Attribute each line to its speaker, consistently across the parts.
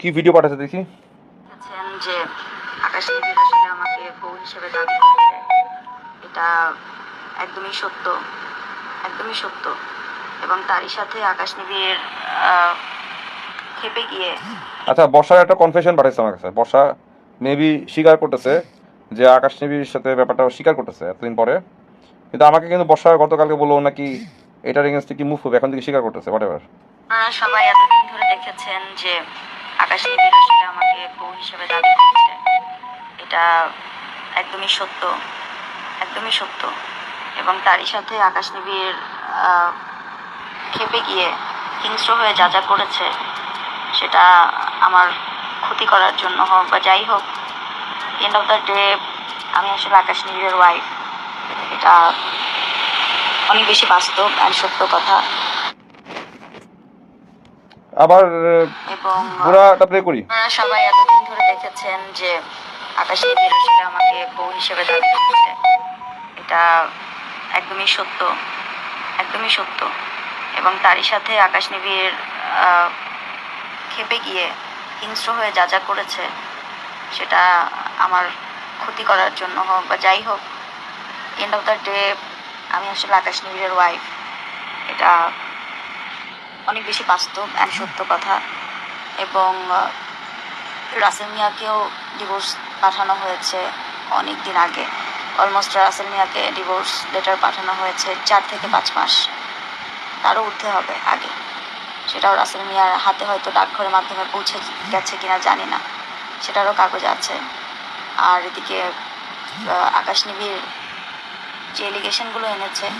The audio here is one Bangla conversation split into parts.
Speaker 1: কি ভিডিও পাঠাচ্ছে দেখি?
Speaker 2: যে আকাশ আসলে আমাকে বউ হিসেবে দাবি করছে এটা একদমই সত্য একদমই সত্য। এবং তারই সাথে আকাশ নিবিড় খেপে গিয়ে
Speaker 1: আচ্ছা বর্ষার একটা কনফেশন পাঠাচ্ছে আমার কাছে। বর্ষা মেবি স্বীকার করতেছে যে আকাশ নেবির সাথে ব্যাপারটা স্বীকার করতেছে এতদিন পরে। কিন্তু আমাকে কিন্তু বর্ষা গতকালকে বলল নাকি এটার এগেনস্টে কি মুভ হবে এখন থেকে স্বীকার করতেছে হোয়াট এভার
Speaker 2: সবাই এতদিন ধরে দেখেছেন যে আকাশ নিবিড় আসলে আমাকে বউ হিসেবে দাবি করছে। এটা একদমই সত্য একদমই সত্য। এবং তারই সাথে আকাশ আহ, খেপে গিয়ে হিংস্র হয়ে যা যা করেছে সেটা আমার ক্ষতি করার জন্য হোক বা যাই হোক এন্ড অফ দ্য ডে আমি আসলে আকাশ নিবিড়ের ওয়াইফ এটা অনেক বেশি বাস্তব আর সত্য কথা।
Speaker 1: আবার
Speaker 2: এবং
Speaker 1: পুরাটা প্লে করি।
Speaker 2: আপনারা সবাই এতদিন ধরে দেখেছেন যে আকাশ নিবিড় আমাকে বউ হিসেবে দাবি করছে। এটা একদমই সত্য একদমই সত্য। এবং তারই সাথে আকাশ নিবিড় খেপে গিয়ে হিংস্র হয়ে যা যা করেছে সেটা আমার ক্ষতি করার জন্য হোক বা যাই হোক এন্ড অফ দ্য ডে আমি আসলে আকাশ নিবিড়ের ওয়াইফ এটা অনেক বেশি বাস্তব অ্যান্ড সত্য কথা। এবং রাসেল মিয়াকেও ডিভোর্স পাঠানো হয়েছে অনেক দিন আগে। অলমোস্ট রাসেল মিয়াকে ডিভোর্স লেটার পাঠানো হয়েছে চার থেকে পাঁচ মাস। তারও উঠতে হবে আগে। সেটাও রাসেল মিয়ার হাতে হয়তো ডাকঘরের মাধ্যমে পৌঁছে গেছে কিনা জানি না। সেটারও কাগজ আছে। আর এদিকে আকাশ নিবিড় যে এলিগেশনগুলো এনেছে,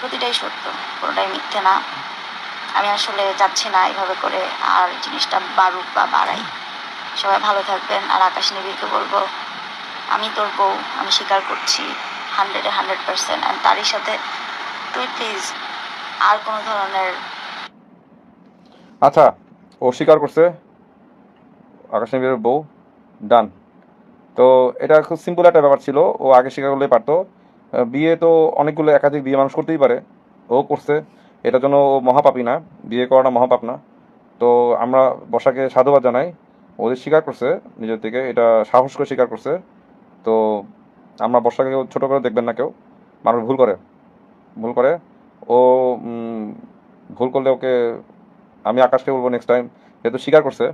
Speaker 2: প্রতিটাই সত্য, কোনোটাই মিথ্যে না। আমি আসলে যাচ্ছি না এইভাবে করে, আর জিনিসটা বাড়ুক বা বাড়াই। সবাই ভালো থাকবেন, আর আকাশ নিবিড়কে বলব, আমি তোর বউ, আমি স্বীকার করছি হান্ড্রেডে হান্ড্রেড পার্সেন্ট অ্যান্ড তারই সাথে তুই প্লিজ আর কোনো ধরনের
Speaker 1: আচ্ছা ও স্বীকার করছে, আকাশ নেবির বউ ডান তো এটা খুব সিম্পল একটা ব্যাপার ছিল, ও আগে স্বীকার করলেই পারতো। বিয়ে তো অনেকগুলো একাধিক বিয়ে মানুষ করতেই পারে, ও করছে। এটার জন্য ও মহাপাপী না, বিয়ে করাটা মহাপাপ না। তো আমরা বসাকে সাধুবাদ জানাই। ওদের স্বীকার করছে নিজের থেকে, এটা সাহস করে স্বীকার করছে। তো আমরা বর্ষাকে ছোটো করে দেখবেন না কেউ। মানুষ ভুল করে। ভুল করে। ও ভুল করলে ওকে আমি আকাশকে বলব নেক্সট টাইম যেহেতু স্বীকার করছে,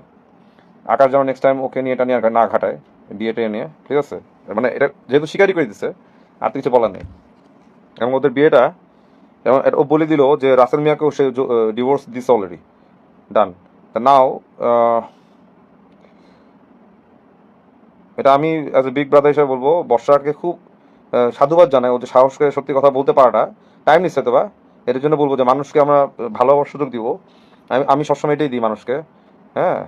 Speaker 1: আকাশ যেন নেক্সট টাইম ওকে নিয়ে এটা নিয়ে না ঘাটায় বিয়েটা নিয়ে। ঠিক আছে? মানে এটা যেহেতু স্বীকারই করে দিচ্ছে আর তো কিছু বলার নেই। এবং ওদের বিয়েটা এবং ও বলে দিল যে রাসেল মিয়াকেও সে ডিভোর্স দিছে অলরেডি ডান নাও এটা আমি অ্যাজ এ বিগ ব্রাদার হিসেবে বলব, বর্ষাকে খুব সাধুবাদ জানাই। ও যে সাহস করে সত্যি কথা বলতে পারাটা টাইম নিচ্ছে তো বা? এটার জন্য বলব যে মানুষকে আমরা ভালোবাসার সুযোগ দিব। আমি আমি সবসময় এটাই দিই মানুষকে। হ্যাঁ?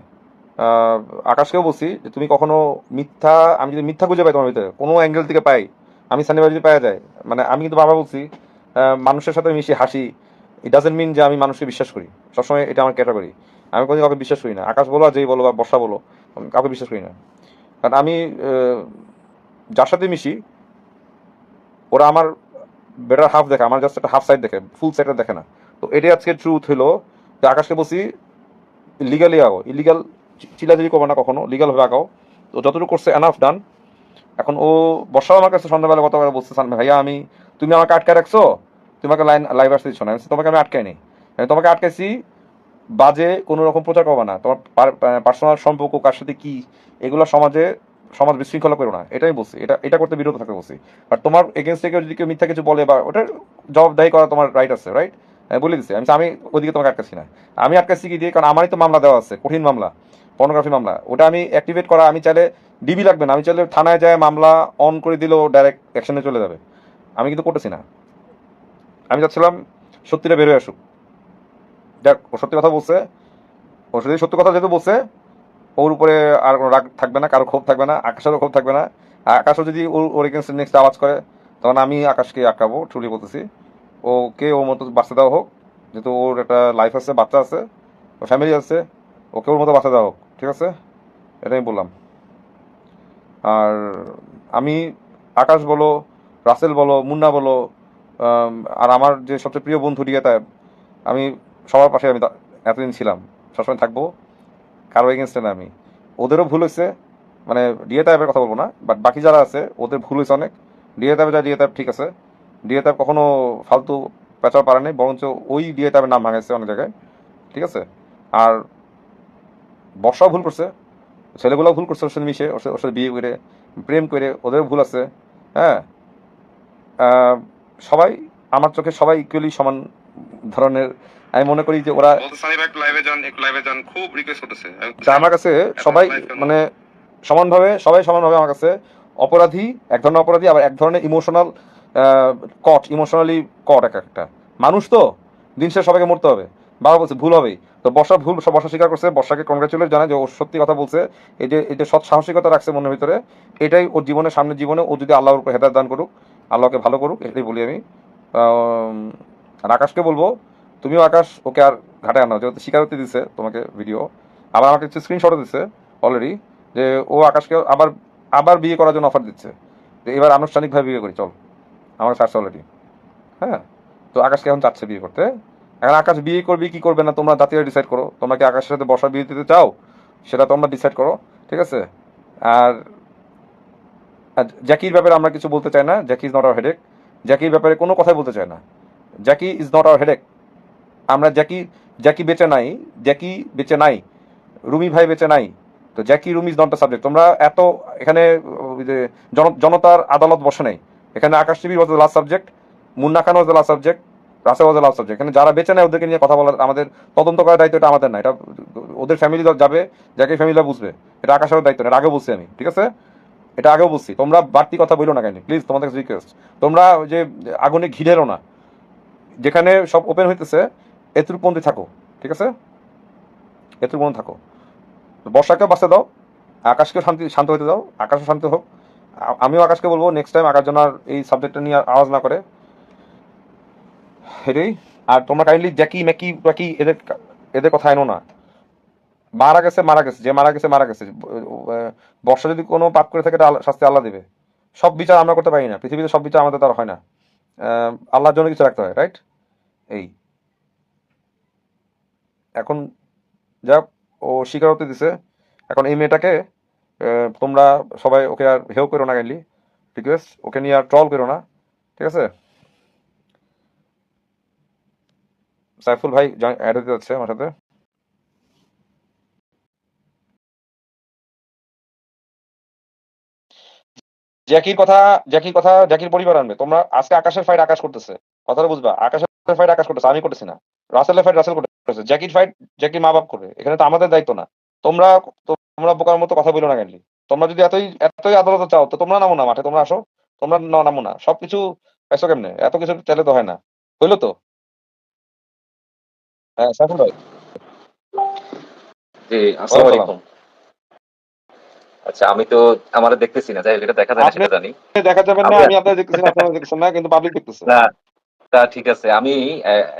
Speaker 1: আকাশকেও বলছি যে তুমি কখনো মিথ্যা, আমি যদি মিথ্যা খুঁজে পাই তোমার ভিতরে, কোনো অ্যাঙ্গেল থেকে পাই, আমি সানিবার যদি পাওয়া যায় মানে আমি কিন্তু বাবা বলছি মানুষের সাথে মিশি, হাসি ইট ডাজেন্ট মিন যে আমি মানুষকে বিশ্বাস করি। সবসময় এটা আমার ক্যাটাগরি আমি কোনো কাউকে বিশ্বাস করি না। আকাশ বলো আর যেই বলো বা বর্ষা বলো, আমি কাউকে বিশ্বাস করি না। কারণ আমি যার সাথে মিশি, ওরা আমার বেটার হাফ দেখে, আমার জাস্ট একটা হাফ সাইড দেখে ফুল সাইডটা দেখে না। তো এটাই আজকে ট্রুথ হলো যে আকাশকে বলছি লিগালি আগাও। ইলিগাল চিলাচিলি করব না কখনো লিগাল ভাবে আগাও। তো যতটুকু করছে এনাফ ডান এখন ও, বর্ষাও আমার কাছে সন্ধ্যাবেলা গতবার বলছে ভাইয়া, আমি তুমি আমাকে আটকে রাখছো? তোমাকে লাইন লাইভ আসতে দিচ্ছ না। আমি তোমাকে আমি আটকাই নি আমি তোমাকে আটকাইছি, বাজে কোনো রকম প্রচার করব না। তোমার পার্সোনাল সম্পর্ক, কার সাথে কি, এগুলো সমাজে, সমাজ বিশৃঙ্খলা করো না। এটাই বলছি। এটা এটা করতে বিরত থাকতে বলছি। আর তোমার এগেনস্ট থেকে যদি কেউ মিথ্যা কিছু বলে বা ওটার জবাবদাহি করা তোমার রাইট আছে রাইট আমি বলে দিচ্ছি আমি আমি ওইদিকে তোমাকে আটকাচ্ছি না। আমি আটকাচ্ছি কি দিয়ে? কারণ আমারই তো মামলা দেওয়া আছে, কঠিন মামলা পর্নোগ্রাফি মামলা। ওটা আমি অ্যাক্টিভেট করা, আমি চাইলে ডিবি লাগবে না। আমি চাইলে থানায় যায়, মামলা অন করে দিলেও ডাইরেক্ট অ্যাকশনে চলে যাবে। আমি কিন্তু করতেছি না। আমি চাচ্ছিলাম সত্যিটা বেরোয় আসুক। দেখ ও সত্যি কথা বলছে। ও যদি সত্যি কথা যেহেতু বলছে, ওর উপরে আর কোনো রাগ থাকবে না, কারও ক্ষোভ থাকবে না, আকাশেরও ক্ষোভ থাকবে না। আকাশও যদি ওর ওর এগেনস্ট নেক্সট আওয়াজ করে, তখন আমি আকাশকে আটকাবো ট্রুলি বলতেছি। ওকে ওর মতো বাচ্চা দেওয়া হোক, যেহেতু ওর একটা লাইফ আছে, বাচ্চা আছে, ওর ফ্যামিলি আছে, ওকে ওর মতো বাচ্চা দেওয়া হোক, ঠিক আছে? এটাই আমি বললাম। আর আমি আকাশ বলো রাসেল বলো, মুন্না বলো আর আমার যে সবচেয়ে প্রিয় বন্ধু তাই আমি সবার পাশে আমি এতদিন ছিলাম। সবসময় থাকব, কারও এগেনস্টে না আমি। ওদেরও ভুল হয়েছে মানে ডিএ টাইপের কথা বলব না বাট বাকি যারা আছে, ওদের ভুল হয়েছে অনেক। ডিএ টাইপে যা ডিএ ঠিক আছে। ডিএ টাইপ কখনো ফালতু পেঁচাও পারে নাই, বরঞ্চ ওই ডিএ টাইপের নাম ভাঙাইছে অনেক জায়গায়, ঠিক আছে? আর বর্ষাও ভুল করছে ছেলেগুলো ভুল করছে ওর সাথে মিশে, ওর সাথে- বিয়ে করে, প্রেম করে ওদের ভুল আছে হ্যাঁ? সবাই আমার চোখে সবাই ইকুয়ালি সমান ধরনের। আমি মনে করি যে ওরা আমার কাছে সবাই মানে সমানভাবে সবাই সমানভাবে আমার কাছে অপরাধী এক ধরনের অপরাধী আবার এক ধরনের ইমোশনাল কট ইমোশনালি কট এক একটা। মানুষ তো দিন শেষে সবাইকে মরতে হবে। বাবা বলছে ভুল হবেই। তো বর্ষা ভুল বর্ষা স্বীকার করছে বর্ষাকে কংগ্রেচুলেট জানায় যে ও সত্যি কথা বলছে। এই যে এই যে সৎ সাহসিকতা রাখছে মনের ভিতরে এটাই ওর জীবনে সামনে জীবনে ও যদি আল্লাহর উপর হেদায়ত দান করুক আল্লাহকে ভালো করুক, এটাই বলি আমি। আর আকাশকে বলব, তুমিও আকাশ, ওকে আর ঘাটে আনো যেহেতু স্বীকারোক্তি দিচ্ছে তোমাকে ভিডিও আবার আমাকে কিছু স্ক্রিনশটও দিচ্ছে অলরেডি যে ও আকাশকে আবার আবার বিয়ে করার জন্য অফার দিচ্ছে। যে এবার আনুষ্ঠানিকভাবে বিয়ে করি, চল। আমার চাচ্ছে অলরেডি হ্যাঁ? তো আকাশকে এখন চাচ্ছে বিয়ে করতে। এখন আকাশ বিয়ে করবি, কি করবে না, তোমরা জাতীয় ডিসাইড করো। তোমরা কি আকাশের সাথে বসা বিয়ে দিতে চাও? সেটা তোমরা ডিসাইড করো, ঠিক আছে? আর জ্যাকির ব্যাপারে আমরা কিছু বলতে চাই না। Jackie is not our headache জ্যাকির ব্যাপারে কোনো কথাই বলতে চাই না। Jackie is not our headache আমরা জ্যাকি জ্যাকি বেঁচে নাই। জ্যাকি বেঁচে নাই। রুমি ভাই বেঁচে নাই। তো Jackie Rumi is not the subject তোমরা এত এখানে জনতার আদালত বসে নাই। এখানে Akash TV was the last subject Munna Khan was the last subject Rasel was the last subject এখানে যারা বেঁচে নেয় ওদেরকে নিয়ে কথা বলার আমাদের তদন্ত করার দায়িত্ব এটা আমাদের না। এটা ওদের ফ্যামিলি যাবে জ্যাকি ফ্যামিলিরা বুঝবে। এটা আকাশের দায়িত্ব না আগেও বলছি আমি। ঠিক আছে? এটা আগেও বলছি, তোমরা বাড়তি কথা বলো না কেন? প্লিজ তোমাদের কাছে রিকোয়েস্ট তোমরা যে আগুনে ঘিরেরও না, যেখানে সব ওপেন হইতেছে এতুরপন্থী থাকো, ঠিক আছে? এতুরপন্থী থাকো। বর্ষাকেও বাঁচতে দাও, আকাশকেও শান্তি, শান্ত হতে দাও, আকাশও শান্ত হোক। আমিও আকাশকে বলব নেক্সট টাইম আকাশ যেন এই সাবজেক্টটা নিয়ে আওয়াজ না করে। এটাই আর তোমরা কাইন্ডলি জ্যাকি ম্যাকি ট্যাকি এদের এদের কথা এনো না। মারা গেছে মারা গেছে, যে মারা গেছে মারা গেছে। বর্ষা যদি কোনো পাপ করে থাকে শাস্তি আল্লাহ দেবে। সব বিচার আমরা করতে পারি না। পৃথিবীতে সব বিচার আমাদের দ্বারা হয় না। আল্লাহর জন্য কিছু রাখতে হয় রাইট এই। এখন যাক ও স্বীকারোক্তি দিছে, এখন এই মেয়েটাকে তোমরা সবাই ওকে আর হেও করো না কাইন্ডলি রিকোয়েস্ট ওকে নিয়ে আর ট্রল করো না, ঠিক আছে? সাইফুল ভাই অ্যাড হতে যাচ্ছে আমার সাথে। জ্যাকির কথা জ্যাকির কথা জ্যাকির পরিবার আনবে। তোমরা আজকে আকাশের ফাইট আকাশ করতেছে। কথাটা বুঝবা? আকাশের ফাইট আকাশ করতেছে। আমি করতেছি না। রাসেলের ফাইট রাসেল করতেছে। জ্যাকির ফাইট জ্যাকির মা বাপ করবে। এখানে তো আমাদের দায়িত্ব না। তোমরা তোমরা বোকার মতো কথা বলো না কেন? তোমরা যদি এতই এতই আদালতে চাও তো তোমরা নামো না মাঠে। তোমরা আসো। তোমরা না- নামো না। সবকিছু পেছো কেমনে? এত কিছু চাইলে তো হয় না। হইল তো? হ্যাঁ সাইফুল ভাই।
Speaker 3: জি আসসালামু আলাইকুম। আচ্ছা আমি তো আমার দেখতেছি না যাই এটা দেখা যায় সেটা জানি।
Speaker 1: দেখা যাবে না আমি আপনাদের দেখতেছি না আপনারা দেখতেছেন না কিন্তু পাবলিক দেখতেছে।
Speaker 3: না তা ঠিক আছে আমি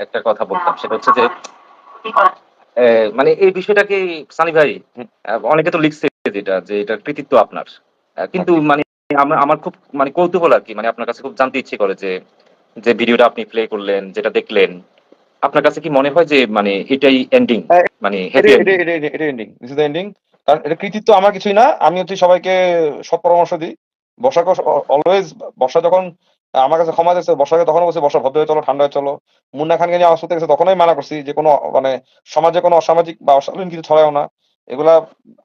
Speaker 3: একটা কথা বলতাম সেটা হচ্ছে যে মানে এই বিষয়টাকে সানি ভাই অনেকে তো লিখছে যেটা যে এটা কৃতিত্ব আপনার। কিন্তু মানে আমার খুব মানে কৌতূহল আর কি মানে আপনার কাছে খুব জানতে ইচ্ছে করে যে যে ভিডিওটা আপনি প্লে করলেন যেটা দেখলেন আপনার কাছে কি মনে হয় যে মানে এটাই এন্ডিং মানে happy
Speaker 1: ending this is the ending কারণ এটা কৃতিত্ব আমার কিছুই না। আমি হচ্ছে সবাইকে সৎ পরামর্শ দিই। বর্ষাকে অলওয়েজ বর্ষা যখন আমার কাছে ক্ষমা দিয়েছে বর্ষাকে তখন বলছে, বর্ষা ভদ্র হয়ে চলো, ঠান্ডা হয়ে চলো। মুন্না খানকে নিয়ে আমার সাথে গেছে, তখনই মানা করছি যে কোনো মানে সমাজে কোনো অসামাজিক বা অশালীন কিছু ছড়াও না। এগুলা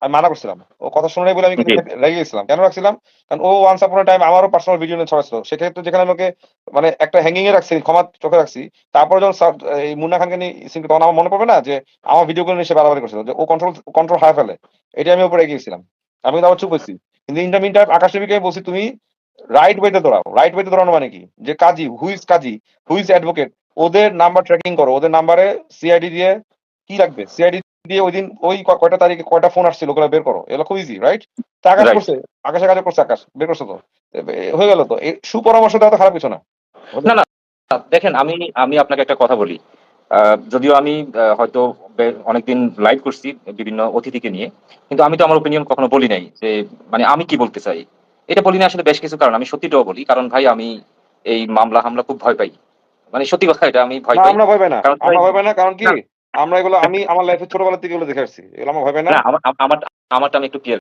Speaker 1: আমি মানা করছিলাম। ও কথা শুনে বলে আমি কিন্তু রেগে গেছিলাম। কেন রাখছিলাম? কারণ ও ওয়ান্স আপন টাইম আমারও পার্সোনাল ভিডিও নিয়ে ছড়াচ্ছিল। সেক্ষেত্রে যেখানে আমাকে মানে একটা হ্যাঙ্গিং এ রাখছি ক্ষমা চোখে রাখছি তারপর যখন এই মুন্না খানকে নিয়ে সিনকে তখন আমার মনে পড়বে না যে আমার ভিডিও গুলো নিয়ে সে বাড়াবাড়ি করছিল যে ও কন্ট্রোল কন্ট্রোল হারা ফেলে। এটা আমি উপরে গিয়েছিলাম আমি কিন্তু আবার চুপ হয়েছি। কিন্তু ইন দ্য টাইম আকাশ টিভিকে বলছি তুমি রাইট ওয়েতে দৌড়াও। রাইট ওয়েতে দৌড়ানো মানে কি? যে Kazi who's Kazi? Who's advocate ওদের নাম্বার ট্র্যাকিং করো। ওদের নাম্বারে সিআইডি দিয়ে কি লাগবে? সিআইডি দিয়ে ওই দিন ওই কয়টা তারিখে কয়টা ফোন আসছিল ওগুলো বের করো। এগুলো খুব ইজি রাইট তা আকাশ করছে আকাশে কাজে করছে আকাশ বের করছে তো। হয়ে গেল তো। সুপরামর্শ দেওয়া তো খারাপ কিছু না।
Speaker 3: না না দেখেন আমি আমি আপনাকে একটা কথা বলি। যদিও আমি হয়তো অনেকদিন লাইভ করছি বিভিন্ন অতিথিকে নিয়ে কিন্তু আমি তো আমার ওপিনিয়ন কখনো বলি নাই যে মানে আমি কি বলতে চাই। এটা বলি না আসলে বেশ কিছু কারণ। আমি সত্যিটাও বলি কারণ ভাই আমি এই মামলা হামলা খুব ভয় পাই। মানে সত্যি কথা এটা আমি ভয় পাই।
Speaker 1: আমরা ভয় পাই না।
Speaker 3: কারণ
Speaker 1: আমরা ভয় পাই না কারণ কি। আমরা এগুলো, আমি আমার লাইফে ছোটবেলা থেকে এগুলো দেখে আসছি। এগুলো আমার ভাবে
Speaker 3: না? আমার আমার, আমারটা আমি একটু ক্লিয়ার